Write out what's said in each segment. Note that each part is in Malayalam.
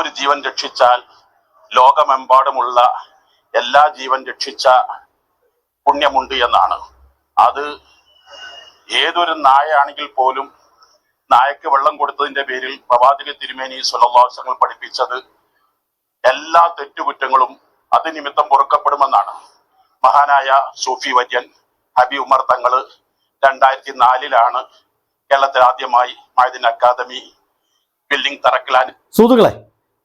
ഒരു ജീവൻ രക്ഷിച്ചാൽ ലോകമെമ്പാടുമുള്ള എല്ലാ ജീവൻ രക്ഷിച്ച പുണ്യമുണ്ട് എന്നാണ്. അത് ഏതൊരു നായയാണെങ്കിൽ പോലും നായക്ക് വെള്ളം കൊടുത്തതിന്റെ പേരിൽ പ്രവാചക തിരുമേനി സുലഭാസങ്ങൾ പഠിപ്പിച്ചത് എല്ലാ തെറ്റുകുറ്റങ്ങളും അത് നിമിത്തം പൊറുക്കപ്പെടുമെന്നാണ്. മഹാനായ സൂഫി വര്യൻ ഹബി ഉമർ തങ്ങൾ രണ്ടായിരത്തി നാലിലാണ് കേരളത്തിൽ ആദ്യമായി മൈദിൻ അക്കാദമി ബിൽഡിംഗ് തറക്കലാൻ സുഹൃത്തുക്കളെ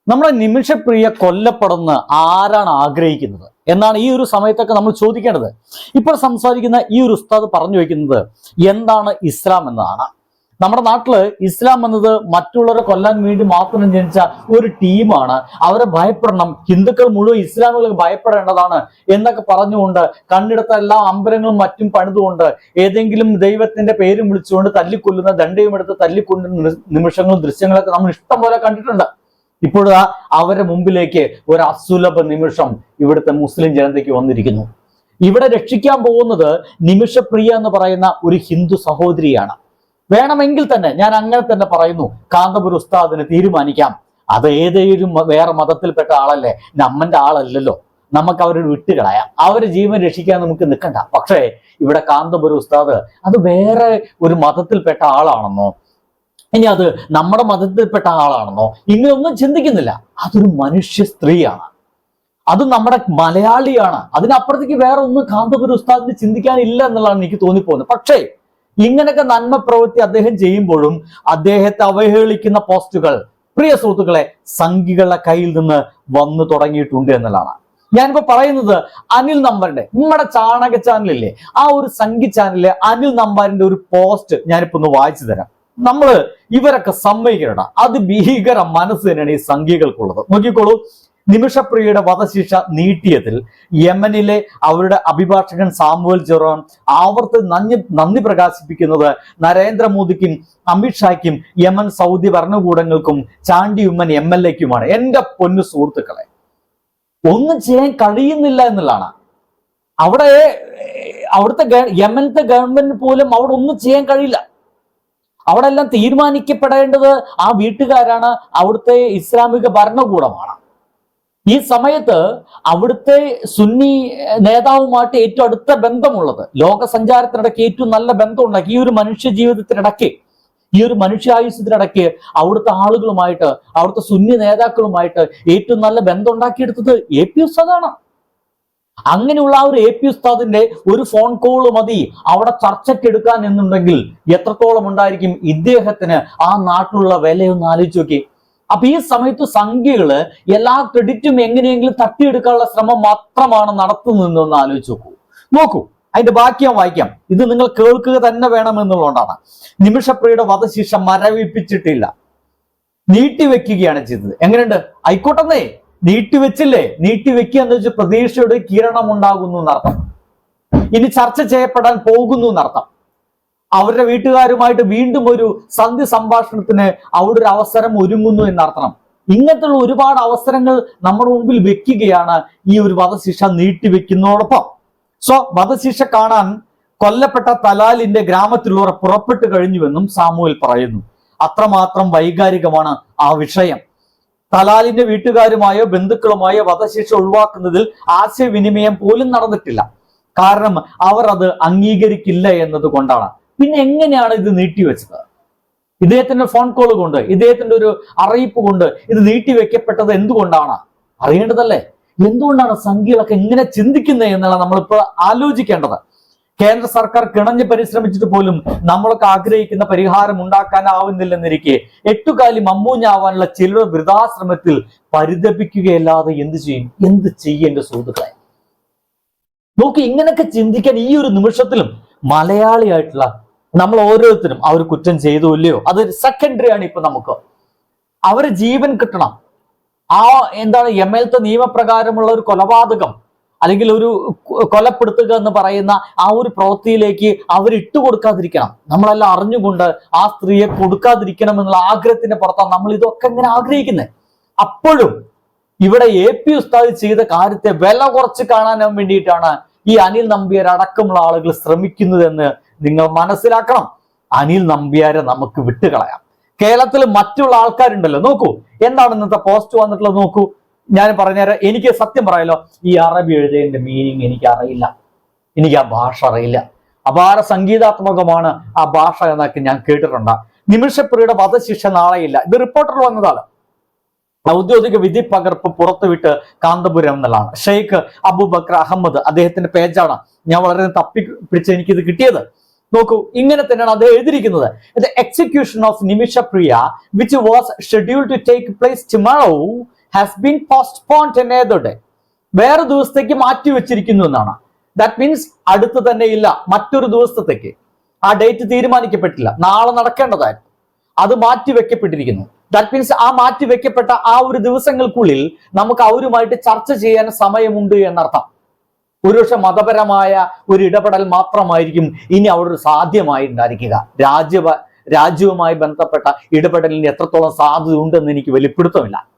നമ്മുടെ നിമിഷപ്രിയ കൊല്ലപ്പെടുന്ന ആരാണ് ആഗ്രഹിക്കുന്നത്? എന്നാണ് ഈ ഒരു സമയത്തൊക്കെ നമ്മൾ ചോദിക്കേണ്ടത്. ഇപ്പോൾ സംസാരിക്കുന്ന ഈ ഒരു ഉസ്താദ് പറഞ്ഞു വയ്ക്കുന്നത് എന്താണ് ഇസ്ലാം എന്നതാണ്. നമ്മുടെ നാട്ടിൽ ഇസ്ലാം എന്നത് മറ്റുള്ളവരെ കൊല്ലാൻ വേണ്ടി മാത്രം ജനിച്ച ഒരു ടീമാണ്. അവരെ ഭയപ്പെടണം. ഹിന്ദുക്കൾ മുഴുവൻ ഇസ്ലാമുകൾക്ക് ഭയപ്പെടേണ്ടതാണ് എന്നൊക്കെ പറഞ്ഞുകൊണ്ട് കണ്ണെടുത്ത എല്ലാ അമ്പലങ്ങളും മറ്റും പണിതുകൊണ്ട് ഏതെങ്കിലും ദൈവത്തിന്റെ പേരും വിളിച്ചുകൊണ്ട് തല്ലിക്കൊല്ലുന്ന ദണ്ഡയും എടുത്ത് തല്ലിക്കൊല്ലുന്ന നിമി- നിമിഷങ്ങളും ദൃശ്യങ്ങളൊക്കെ നമ്മൾ ഇഷ്ടം പോലെ കണ്ടിട്ടുണ്ട്. ഇപ്പോഴാ അവരുടെ മുമ്പിലേക്ക് ഒരു അസുലഭ നിമിഷം ഇവിടുത്തെ മുസ്ലിം ജനതയ്ക്ക് വന്നിരിക്കുന്നു. ഇവിടെ രക്ഷിക്കാൻ പോകുന്നത് നിമിഷപ്രിയ എന്ന് പറയുന്ന ഒരു ഹിന്ദു സഹോദരിയാണ്. വേണമെങ്കിൽ തന്നെ ഞാൻ അങ്ങനെ തന്നെ പറയുന്നു കാന്തപുര ഉസ്താദിന് തീരുമാനിക്കാം. അത് ഏതേലും വേറെ മതത്തിൽപ്പെട്ട ആളല്ലേ നമ്മന്റെ ആളല്ലല്ലോ. നമുക്ക് അവരോട് വിട്ടുകളയാം. അവരെ ജീവൻ രക്ഷിക്കാൻ നമുക്ക് നിൽക്കണ്ട. പക്ഷേ ഇവിടെ കാന്തപുര ഉസ്താദ് അത് വേറെ ഒരു മതത്തിൽപ്പെട്ട ആളാണെന്നോ ഇനി അത് നമ്മുടെ മതത്തിൽപ്പെട്ട ആളാണെന്നോ ഇങ്ങനെയൊന്നും ചിന്തിക്കുന്നില്ല. അതൊരു മനുഷ്യ സ്ത്രീയാണ്. അത് നമ്മുടെ മലയാളിയാണ്. അതിനപ്പുറത്തേക്ക് വേറെ ഒന്നും കാന്തപുര ഉസ്താദിന് ചിന്തിക്കാനില്ല എന്നുള്ളതാണ് എനിക്ക് തോന്നിപ്പോകുന്നത്. പക്ഷേ ഇങ്ങനെയൊക്കെ നന്മ പ്രവൃത്തി അദ്ദേഹം ചെയ്യുമ്പോഴും അദ്ദേഹത്തെ അവഹേളിക്കുന്ന പോസ്റ്റുകൾ പ്രിയ സുഹൃത്തുക്കളെ സംഘികളുടെ കയ്യിൽ നിന്ന് വന്നു തുടങ്ങിയിട്ടുണ്ട് എന്നുള്ളതാണ്. ഞാനിപ്പോ പറയുന്നത് അനിൽ നമ്പറിന്റെ നമ്മുടെ ചാണക ചാനലില്ലേ? ആ ഒരു സംഘി ചാനലിലെ അനിൽ നമ്പാരിന്റെ ഒരു പോസ്റ്റ് ഞാനിപ്പോ ഒന്ന് വായിച്ചു തരാം. നമ്മൾ ഇവരൊക്കെ സമ്മതിക്കണ്ട. അത് ഭീകര മനസ്സ് തന്നെയാണ് ഈ സംഘികൾക്കുള്ളത് നോക്കിക്കോളൂ. നിമിഷപ്രിയയുടെ വധശിക്ഷ നീട്ടിയതിൽ യമനിലെ അവരുടെ അഭിഭാഷകൻ സാമുവൽ ജെറോൺ ആവർത്തി നന്ദി നന്ദി പ്രകാശിപ്പിക്കുന്നത് നരേന്ദ്രമോദിക്കും അമിത്ഷായ്ക്കും യമൻ സൗദി ഭരണകൂടങ്ങൾക്കും ചാണ്ടി ഉമ്മൻ എം എൽ എക്കുമാണ്. എന്റെ പൊന്നു സുഹൃത്തുക്കളെ ഒന്നും ചെയ്യാൻ കഴിയുന്നില്ല എന്നുള്ളതാണ്. അവിടെ അവിടുത്തെ യമനത്തെ ഗവൺമെന്റ് പോലും അവിടെ ഒന്നും ചെയ്യാൻ കഴിയില്ല. അവിടെ എല്ലാം തീരുമാനിക്കപ്പെടേണ്ടത് ആ വീട്ടുകാരാണ്. അവിടുത്തെ ഇസ്ലാമിക ഭരണകൂടമാണ്. ഈ സമയത്ത് അവിടുത്തെ സുന്നി നേതാവുമായിട്ട് ഏറ്റവും അടുത്ത ബന്ധമുള്ളത് ലോക സഞ്ചാരത്തിനിടയ്ക്ക് ഏറ്റവും നല്ല ബന്ധമുണ്ടാക്കി ഈ ഒരു മനുഷ്യ ജീവിതത്തിനിടയ്ക്ക് ഈ ഒരു മനുഷ്യായുസത്തിനിടയ്ക്ക് അവിടുത്തെ ആളുകളുമായിട്ട് അവിടുത്തെ സുന്നി നേതാക്കളുമായിട്ട് ഏറ്റവും നല്ല ബന്ധം ഉണ്ടാക്കിയെടുത്തത് എ പി ഉസ്താദാണ് അങ്ങനെയുള്ള ആ ഒരു എ പി ഉസ്താദിന്റെ ഒരു ഫോൺ കോൾ മതി. അവിടെ ചർച്ചയ്ക്ക് എടുക്കാൻ എന്നുണ്ടെങ്കിൽ എത്രത്തോളം ഉണ്ടായിരിക്കും ഇദ്ദേഹത്തിന് ആ നാട്ടിലുള്ള വിലയൊന്ന് ആലോചിച്ച് നോക്കി. അപ്പൊ ഈ സമയത്ത് സംഖ്യകൾ എല്ലാ ക്രെഡിറ്റും എങ്ങനെയെങ്കിലും തട്ടിയെടുക്കാനുള്ള ശ്രമം മാത്രമാണ് നടത്തുന്നതെന്ന് ആലോചിച്ച് നോക്കൂ. നോക്കൂ അതിന്റെ ബാക്കി ഞാൻ വായിക്കാം. ഇത് നിങ്ങൾ കേൾക്കുക തന്നെ വേണമെന്നുള്ളതുകൊണ്ടാണ് നിമിഷപ്രിയുടെ വധശിക്ഷ മരവിപ്പിച്ചിട്ടില്ല. നീട്ടിവെക്കുകയാണ് ചെയ്തത്. എങ്ങനെയുണ്ട്? ആയിക്കോട്ടെന്നേ. നീട്ടിവെച്ചില്ലേ നീട്ടിവെക്കുക എന്ന് വെച്ച് പ്രതീക്ഷയുടെ കിരണം ഉണ്ടാകുന്നു എന്നർത്ഥം. ഇനി ചർച്ച ചെയ്യപ്പെടാൻ പോകുന്നു എന്നർത്ഥം. അവരുടെ വീട്ടുകാരുമായിട്ട് വീണ്ടും ഒരു സന്ധി സംഭാഷണത്തിന് അവിടെ ഒരു അവസരം ഒരുങ്ങുന്നു എന്നർത്ഥം. ഇങ്ങനത്തുള്ള ഒരുപാട് അവസരങ്ങൾ നമ്മുടെ മുമ്പിൽ വെക്കുകയാണ് ഈ ഒരു വധശിക്ഷ നീട്ടിവെക്കുന്നതോടൊപ്പം സോ വധശിക്ഷ കാണാൻ കൊല്ലപ്പെട്ട തലാലിന്റെ ഗ്രാമത്തിലുള്ളവർ പുറപ്പെട്ടു കഴിഞ്ഞുവെന്നും സാമുവൽ പറയുന്നു. അത്രമാത്രം വൈകാരികമാണ് ആ വിഷയം. തലാലിന്റെ വീട്ടുകാരുമായോ ബന്ധുക്കളുമായോ വധശിക്ഷ ഒഴിവാക്കുന്നതിൽ ആശയവിനിമയം പോലും നടന്നിട്ടില്ല. കാരണം അവർ അത് അംഗീകരിക്കില്ല എന്നതുകൊണ്ടാണ്. പിന്നെ എങ്ങനെയാണ് ഇത് നീട്ടിവെച്ചത്? ഇദ്ദേഹത്തിന്റെ ഫോൺ കോൾ കൊണ്ട് ഇദ്ദേഹത്തിന്റെ ഒരു അറിയിപ്പ് കൊണ്ട് ഇത് നീട്ടിവെക്കപ്പെട്ടത് എന്തുകൊണ്ടാണ്? അറിയേണ്ടതല്ലേ? എന്തുകൊണ്ടാണ് സംഖ്യകളൊക്കെ എങ്ങനെ ചിന്തിക്കുന്നത് എന്നാണ് നമ്മളിപ്പോൾ ആലോചിക്കേണ്ടത്. കേന്ദ്ര സർക്കാർ കിണഞ്ഞ് പരിശ്രമിച്ചിട്ട് പോലും നമ്മളൊക്കെ ആഗ്രഹിക്കുന്ന പരിഹാരം ഉണ്ടാക്കാനാവുന്നില്ലെന്നിരിക്കെ എട്ടുകാലി മമ്മൂഞ്ഞാവാനുള്ള ചിലരുടെ വൃതാശ്രമത്തിൽ പരിതപിക്കുകയല്ലാതെ എന്ത് ചെയ്യും? എന്ത് ചെയ്യും സുഹൃത്തുക്കളെ? നോക്കി ഇങ്ങനെയൊക്കെ ചിന്തിക്കാൻ ഈ ഒരു നിമിഷത്തിലും മലയാളിയായിട്ടുള്ള നമ്മൾ ഓരോരുത്തരും അവർ കുറ്റം ചെയ്തു ഇല്ലയോ? അത് സെക്കൻഡറി ആണ് ഇപ്പൊ നമുക്ക്. അവർ ജീവൻ കിട്ടണം. ആ എന്താണ് എം എൽ നിയമപ്രകാരമുള്ള ഒരു കൊലപാതകം അല്ലെങ്കിൽ ഒരു കൊലപ്പെടുത്തുക എന്ന് പറയുന്ന ആ ഒരു പ്രവൃത്തിയിലേക്ക് അവർ ഇട്ടുകൊടുക്കാതിരിക്കണം നമ്മളെല്ലാം അറിഞ്ഞുകൊണ്ട് ആ സ്ത്രീയെ കൊടുക്കാതിരിക്കണം എന്നുള്ള ആഗ്രഹത്തിന്റെ പുറത്താണ് നമ്മൾ ഇതൊക്കെ ഇങ്ങനെ ആഗ്രഹിക്കുന്നത്. അപ്പോഴും ഇവിടെ എ പി ഉസ്താദ് ചെയ്ത കാര്യത്തെ വില കുറച്ച് കാണാൻ വേണ്ടിയിട്ടാണ് ഈ അനിൽ നമ്പ്യാർ അടക്കമുള്ള ആളുകൾ ശ്രമിക്കുന്നതെന്ന് നിങ്ങൾ മനസ്സിലാക്കണം. അനിൽ നമ്പ്യാരെ നമുക്ക് വിട്ടുകളയാം. കേരളത്തിൽ മറ്റുള്ള ആൾക്കാരുണ്ടല്ലോ നോക്കൂ. എന്താണ് ഇന്നത്തെ പോസ്റ്റ് വന്നിട്ടുള്ളത് നോക്കൂ. ഞാൻ പറഞ്ഞുതരാം എനിക്ക് സത്യം പറയാലോ ഈ അറബി എഴുതിയതിന്റെ മീനിങ് എനിക്ക് അറിയില്ല എനിക്ക് ആ ഭാഷ അറിയില്ല. അപാര സംഗീതാത്മകമാണ് ആ ഭാഷ എന്നൊക്കെ ഞാൻ കേട്ടിട്ടുണ്ട്. നിമിഷപ്രിയുടെ വധശിക്ഷ നാളെയില്ല. ഇത് റിപ്പോർട്ടർ വന്നതാണ്. ഔദ്യോഗിക വിധി പകർപ്പ് പുറത്തുവിട്ട് കാന്തപുരം എന്നുള്ളതാണ്. ഷെയ്ഖ് അബുബക്കർ അഹമ്മദ് അദ്ദേഹത്തിന്റെ പേജാണ്. ഞാൻ വളരെ തപ്പി പിടിച്ച് എനിക്കിത് കിട്ടിയത്. നോക്കൂ ഇങ്ങനെ തന്നെയാണ് അദ്ദേഹം എഴുതിയിരിക്കുന്നത്. Execution of Nimishapriya which was schedule to take place tomorrow has been postponed day വേറെ ദിവസത്തേക്ക് മാറ്റി വെച്ചിരിക്കുന്നു എന്നാണ്. ദാറ്റ് മീൻസ് അടുത്ത് തന്നെ ഇല്ല. മറ്റൊരു ദിവസത്തേക്ക്. ആ ഡേറ്റ് തീരുമാനിക്കപ്പെട്ടില്ല. നാളെ നടക്കേണ്ടതായിരുന്നു. അത് മാറ്റി വെക്കപ്പെട്ടിരിക്കുന്നു. ദാറ്റ് മീൻസ് ആ മാറ്റി വെക്കപ്പെട്ട ആ ഒരു ദിവസങ്ങൾക്കുള്ളിൽ നമുക്ക് അവരുമായിട്ട് ചർച്ച ചെയ്യാൻ സമയമുണ്ട് എന്നർത്ഥം. ഒരുപക്ഷെ മതപരമായ ഒരു ഇടപെടൽ മാത്രമായിരിക്കും ഇനി അവിടെ സാധ്യമായി ഉണ്ടായിരിക്കുക രാജ്യ രാജ്യവുമായി ബന്ധപ്പെട്ട ഇടപെടലിന് എത്രത്തോളം സാധ്യത ഉണ്ടെന്ന് എനിക്ക് വെളിപ്പെടുത്തമില്ല.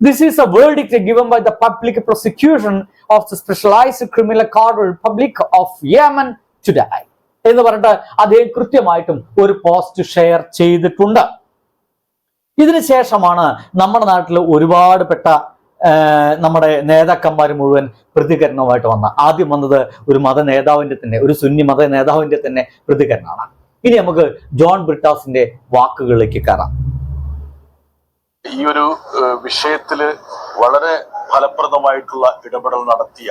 This is a verdict given by the public prosecution of the specialized criminal court Republic of Yemen today. എന്ന് പറഞ്ഞിട്ട് അദ്ദേഹം കൃത്യമായിട്ടും ഒരു പോസ്റ്റ് ഷെയർ ചെയ്തിട്ടുണ്ട്. ഇതിനുശേഷമാണ് നമ്മുടെ നാട്ടിൽ ഒരുപാട് പെട്ട നമ്മുടെ നേതാക്കന്മാർ മുഴുവൻ പ്രതികരണവുമായിട്ട് വന്ന ആദ്യം വന്നത് ഒരു മത നേതാവിന്റെ തന്നെ ഒരു സുന്നി മത നേതാവിന്റെ തന്നെ പ്രതികരണമാണ്. ഇനി നമുക്ക് ജോൺ ബ്രിട്ടാസിന്റെ വാക്കുകളിലേക്ക് കയറാം. ഈ ഒരു വിഷയത്തിൽ വളരെ ഫലപ്രദമായിട്ടുള്ള ഇടപെടൽ നടത്തിയ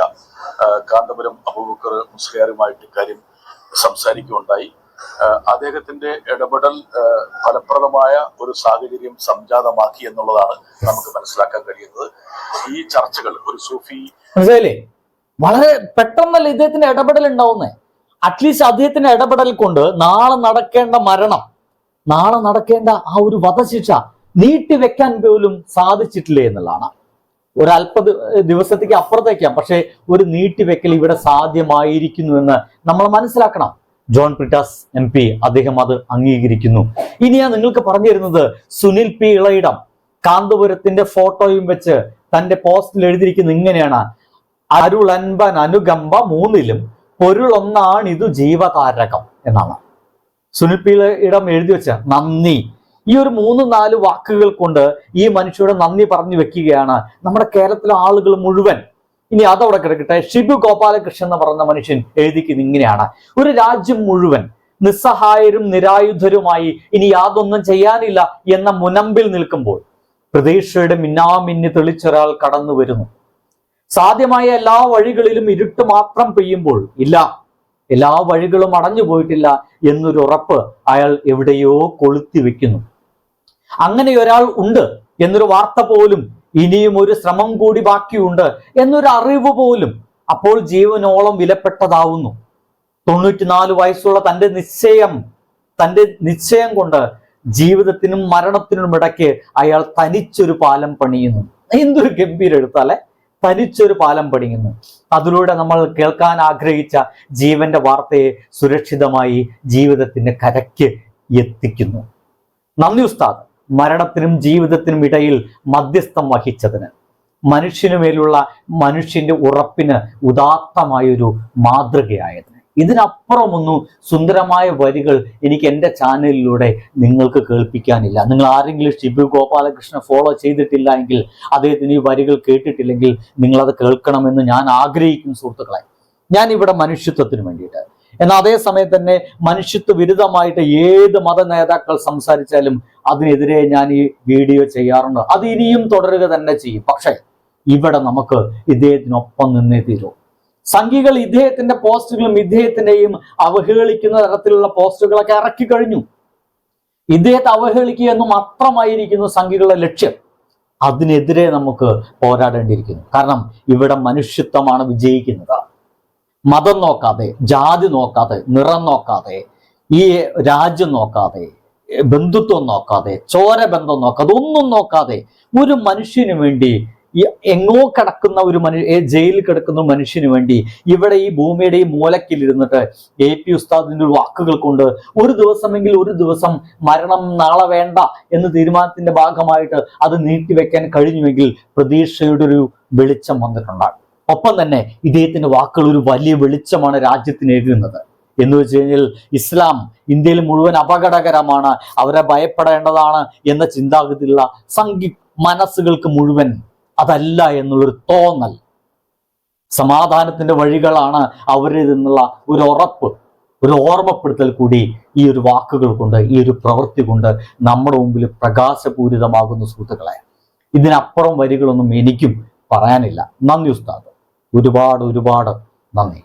കാന്തപുരം അബൂബക്കർ മുസ്ലിയാറുമായിട്ട് കാര്യം സംസാരിക്കുകയുണ്ടായി. അദ്ദേഹത്തിന്റെ ഇടപെടൽ ഫലപ്രദമായ ഒരു സാഹചര്യം സംജാതമാക്കി എന്നുള്ളതാണ് നമുക്ക് മനസ്സിലാക്കാൻ കഴിയുന്നത്. ഈ ചർച്ചകൾ ഒരു സൂഫി വളരെ പെട്ടെന്നല്ല ഇദ്ദേഹത്തിന്റെ ഇടപെടൽ ഉണ്ടാവുന്നേ? അറ്റ്ലീസ്റ്റ് അദ്ദേഹത്തിന്റെ ഇടപെടൽ കൊണ്ട് നാളെ നടക്കേണ്ട മരണം നാളെ നടക്കേണ്ട ആ ഒരു വധശിക്ഷ നീട്ടിവെക്കാൻ പോലും സാധിച്ചിട്ടില്ല എന്നുള്ളതാണ്. ഒരു അല്പ ദി- ദിവസത്തേക്ക് അപ്പുറത്തേക്കാം. പക്ഷേ ഒരു നീട്ടിവെക്കൽ ഇവിടെ സാധ്യമായിരിക്കുന്നു എന്ന് നമ്മൾ മനസ്സിലാക്കണം. ജോൺ പ്രിറ്റാസ് എം പി അദ്ദേഹം അത് അംഗീകരിക്കുന്നു. ഇനി ഞാൻ നിങ്ങൾക്ക് പറഞ്ഞു തരുന്നത് സുനിൽ പി ഇളയിടം കാന്തപുരത്തിന്റെ ഫോട്ടോയും വെച്ച് തന്റെ പോസ്റ്റിൽ എഴുതിയിരിക്കുന്നത് ഇങ്ങനെയാണ്. അരുൾ അൻപൻ അനുകമ്പ മൂന്നിലും ഇത് ജീവതാരകം എന്നാണ്. സുനിൽ പി ഇളയിടം എഴുതി വെച്ച നന്ദി. ഈ ഒരു മൂന്ന് നാല് വാക്കുകൾ കൊണ്ട് ഈ മനുഷ്യരുടെ നന്ദി പറഞ്ഞു വെക്കുകയാണ്. നമ്മുടെ കേരളത്തിലെ ആളുകൾ മുഴുവൻ. ഇനി അതവിടെ കിടക്കട്ടെ. ഷിബു ഗോപാലകൃഷ്ണൻ എന്ന് പറയുന്ന മനുഷ്യൻ എഴുതിക്കുന്നത് ഇങ്ങനെയാണ്. ഒരു രാജ്യം മുഴുവൻ നിസ്സഹായരും നിരായുധരുമായി ഇനി യാതൊന്നും ചെയ്യാനില്ല എന്ന മുനമ്പിൽ നിൽക്കുമ്പോൾ പ്രതീക്ഷയുടെ മിന്നാമിന്നി തെളിച്ചൊരാൾ കടന്നു വരുന്നു. സാധ്യമായ എല്ലാ വഴികളിലും ഇരുട്ട് മാത്രം പെയ്യുമ്പോൾ ഇല്ല. എല്ലാ വഴികളും അടഞ്ഞു പോയിട്ടില്ല എന്നൊരു ഉറപ്പ് അയാൾ എവിടെയോ കൊളുത്തി വെക്കുന്നു. അങ്ങനെ ഒരാൾ ഉണ്ട് എന്നൊരു വാർത്ത പോലും ഇനിയും ഒരു ശ്രമം കൂടി ബാക്കിയുണ്ട് എന്നൊരു അറിവ് പോലും അപ്പോൾ ജീവനോളം വിലപ്പെട്ടതാവുന്നു. തൊണ്ണൂറ്റിനാല് വയസ്സുള്ള തന്റെ നിശ്ചയം തന്റെ നിശ്ചയം കൊണ്ട് ജീവിതത്തിനും മരണത്തിനും ഇടയ്ക്ക് അയാൾ തനിച്ചൊരു പാലം പണിയുന്നു. എന്തൊരു ഗംഭീര എടുത്താലേ തനിച്ചൊരു പാലം പണിയുന്നു. അതിലൂടെ നമ്മൾ കേൾക്കാൻ ആഗ്രഹിച്ച ജീവന്റെ വാർത്തയെ സുരക്ഷിതമായി ജീവിതത്തിന്റെ കരയ്ക്ക് എത്തിക്കുന്നു. നന്ദി ഉസ്താദ്. മരണത്തിനും ജീവിതത്തിനും ഇടയിൽ മധ്യസ്ഥം വഹിച്ചതിന്. മനുഷ്യനു മേലുള്ള മനുഷ്യന്റെ ഉറപ്പിന് ഉദാത്തമായൊരു മാതൃകയായത് ഇതിനപ്പുറമൊന്നും സുന്ദരമായ വരികൾ എനിക്ക് എന്റെ ചാനലിലൂടെ നിങ്ങൾക്ക് കേൾപ്പിക്കാനില്ല. നിങ്ങൾ ആരെങ്കിലും ഷിബു ഗോപാലകൃഷ്ണൻ ഫോളോ ചെയ്തിട്ടില്ല എങ്കിൽ അദ്ദേഹത്തിന് ഈ വരികൾ കേട്ടിട്ടില്ലെങ്കിൽ നിങ്ങളത് കേൾക്കണമെന്ന് ഞാൻ ആഗ്രഹിക്കും സുഹൃത്തുക്കളെ. ഞാൻ ഇവിടെ മനുഷ്യത്വത്തിന് വേണ്ടിയിട്ട് എന്നാൽ അതേ സമയത്ത് തന്നെ മനുഷ്യത്വ വിരുദ്ധമായിട്ട് ഏത് മത നേതാക്കൾ സംസാരിച്ചാലും അതിനെതിരെ ഞാൻ ഈ വീഡിയോ ചെയ്യാറുണ്ട്. അത് ഇനിയും തുടരുക തന്നെ ചെയ്യും. പക്ഷേ ഇവിടെ നമുക്ക് ഇദ്ദേഹത്തിനൊപ്പം നിന്നേ തീരൂ. സംഘികൾ ഇദ്ദേഹത്തിന്റെ പോസ്റ്റുകളും ഇദ്ദേഹത്തിന്റെയും അവഹേളിക്കുന്ന തരത്തിലുള്ള പോസ്റ്റുകളൊക്കെ ഇറക്കി കഴിഞ്ഞു. ഇദ്ദേഹത്തെ അവഹേളിക്കുക എന്ന് മാത്രമായിരിക്കുന്നു സംഘികളുടെ ലക്ഷ്യം. അതിനെതിരെ നമുക്ക് പോരാടേണ്ടിയിരിക്കുന്നു. കാരണം ഇവിടെ മനുഷ്യത്വമാണ് വിജയിക്കുന്നത്. മതം നോക്കാതെ ജാതി നോക്കാതെ നിറം നോക്കാതെ ഈ രാജ്യം നോക്കാതെ ബന്ധുത്വം നോക്കാതെ ചോര ബന്ധം നോക്കാതെ ഒന്നും നോക്കാതെ ഒരു മനുഷ്യന് വേണ്ടി എങ്ങോ കിടക്കുന്ന ഒരു മനുഷ്യ ജയിലിൽ കിടക്കുന്ന മനുഷ്യന് വേണ്ടി ഇവിടെ ഈ ഭൂമിയുടെ ഈ മൂലക്കിലിരുന്നിട്ട് എ. പി. ഉസ്താദിന്റെ വാക്കുകൾ കൊണ്ട് ഒരു ദിവസമെങ്കിൽ ഒരു ദിവസം മരണം നാളെ വേണ്ട എന്ന തീരുമാനത്തിന്റെ ഭാഗമായിട്ട് അത് നീട്ടിവെക്കാൻ കഴിഞ്ഞുവെങ്കിൽ പ്രതീക്ഷയുടെ ഒരു വെളിച്ചം വന്നിട്ടുണ്ടാകും. ഒപ്പം തന്നെ ഇദ്ദേഹത്തിന്റെ വാക്കുകൾ ഒരു വലിയ വെളിച്ചമാണ് രാജ്യത്തിന് എഴുതുന്നത്. എന്ന് വെച്ച് കഴിഞ്ഞാൽ ഇസ്ലാം ഇന്ത്യയിൽ മുഴുവൻ അപകടകരമാണ്. അവരെ ഭയപ്പെടേണ്ടതാണ് എന്ന ചിന്താഗതിയുള്ള സംഘി മനസ്സുകൾക്ക് മുഴുവൻ അതല്ല എന്നുള്ളൊരു തോന്നൽ. സമാധാനത്തിന്റെ വഴികളാണ് അവരിൽ നിന്നുള്ള ഒരു ഉറപ്പ് ഒരു ഓർമ്മപ്പെടുത്തൽ കൂടി ഈ ഒരു വാക്കുകൾ കൊണ്ട് ഈ ഒരു പ്രവൃത്തി കൊണ്ട് നമ്മുടെ മുമ്പിൽ പ്രകാശപൂരിതമാകുന്ന സുഹൃത്തുക്കളെ. ഇതിനപ്പുറം വരികളൊന്നും എനിക്കും പറയാനില്ല. നന്ദി ഉസ്താദ്. ഒരുപാട് ഒരുപാട് നന്ദി.